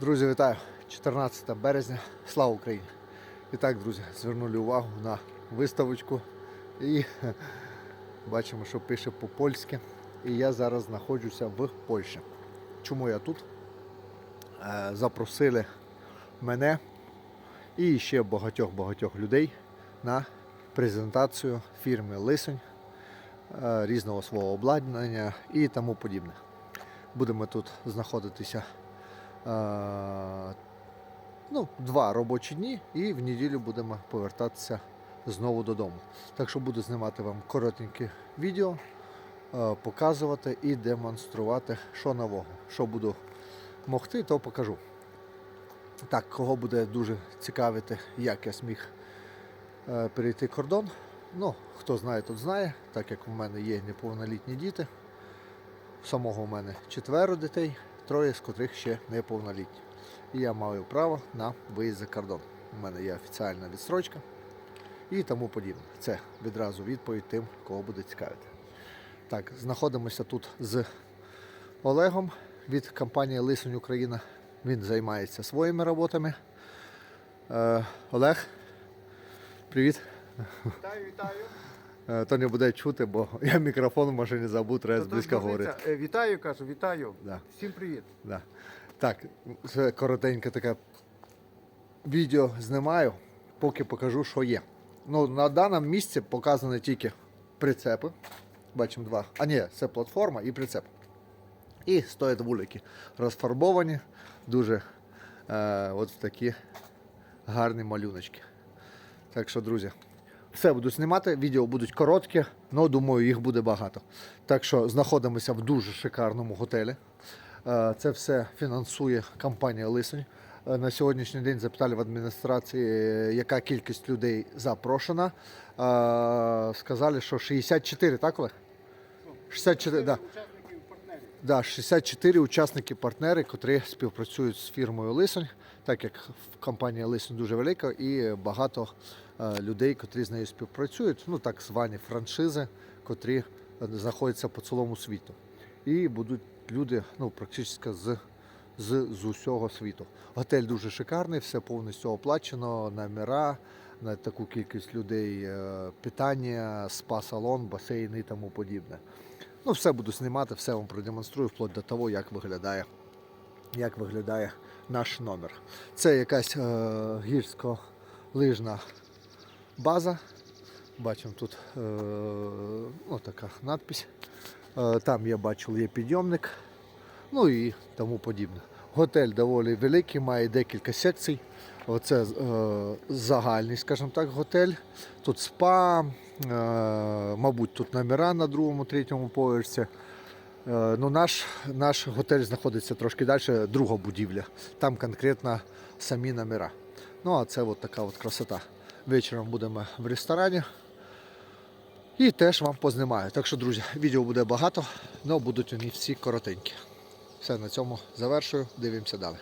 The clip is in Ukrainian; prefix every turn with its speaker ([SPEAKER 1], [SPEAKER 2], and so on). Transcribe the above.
[SPEAKER 1] Друзі, вітаю! 14 березня. Слава Україні! І так, друзі, звернули увагу на виставочку і бачимо, що пише по-польськи. І я зараз знаходжуся в Польщі. Чому я тут? Е, Запросили мене і ще багатьох-багатьох людей на презентацію фірми Лисень, е, різного свого обладнання і тому подібне. Будемо тут знаходитися ну, два робочі дні і в неділю будемо повертатися знову додому. Так що буду знімати вам коротеньке відео, показувати і демонструвати, що нового. Що буду могти, то покажу. Так, кого буде дуже цікавити, як я зміг е, перейти кордон. Ну, хто знає, тот знає, так як у мене є неповнолітні діти. Самого у мене четверо дітей, троє з котрих ще неповнолітні. І я маю право на виїзд за кордон. У мене є офіціальна відстрочка і тому подібне. Це відразу відповідь тим, кого буде цікавити. Так, знаходимося тут з Олегом від компанії Лисень Україна. Він займається своїми роботами. Е, Олег, привіт.
[SPEAKER 2] Вітаю, вітаю.
[SPEAKER 1] Е, То не буде чути, бо я мікрофон в машині забув, треба
[SPEAKER 2] Та
[SPEAKER 1] близько говорити.
[SPEAKER 2] е, Вітаю, кажу, вітаю.
[SPEAKER 1] Да.
[SPEAKER 2] Всім привіт.
[SPEAKER 1] Да. Так, це коротеньке таке відео знімаю, поки покажу, що є. Ну, на даному місці показані тільки прицепи. Бачимо два. А ні, це платформа і прицеп. І стоять вулики розфарбовані, дуже е, от в такі гарні малюночки. Так що, друзі, все буду знімати. Відео будуть короткі, але думаю, їх буде багато. Так що знаходимося в дуже шикарному готелі. Е, Це все фінансує компанія Лисень. Е, На сьогоднішній день запитали в адміністрації, яка кількість людей запрошена. Е, Сказали, що 64, так, Олег? 64, да. Да, 64 учасники партнери, котрі співпрацюють з фірмою Лисень, так як компанія Лисень дуже велика і багато е, людей, котрі з нею співпрацюють, ну так звані франшизи, котрі е, знаходяться по цілому світу. І будуть люди ну, практично з, з, з усього світу. Готель дуже шикарний, все повністю оплачено, номера на таку кількість людей, е, питання, спа-салон, басейн і тому подібне. Ну, все буду знімати, все вам продемонструю, вплоть до того, як виглядає, як виглядає наш номер. Це якась е, гірсько-лижна база. Бачимо тут е, ну, така надпись. Е, там я бачив, є підйомник, ну і тому подібне. Готель доволі великий, має декілька секцій. Оце е, загальний, скажімо так, готель. Тут спа, е, мабуть, тут номера на другому, третьому поверсі. Е, ну, наш, наш готель знаходиться трошки далі, друга будівля. Там конкретно самі номера. Ну, а це от така от красота. Вечором будемо в ресторані. І теж вам познімаю. Так що, друзі, відео буде багато, але будуть вони всі коротенькі. Все, на цьому завершую. Дивимося далі.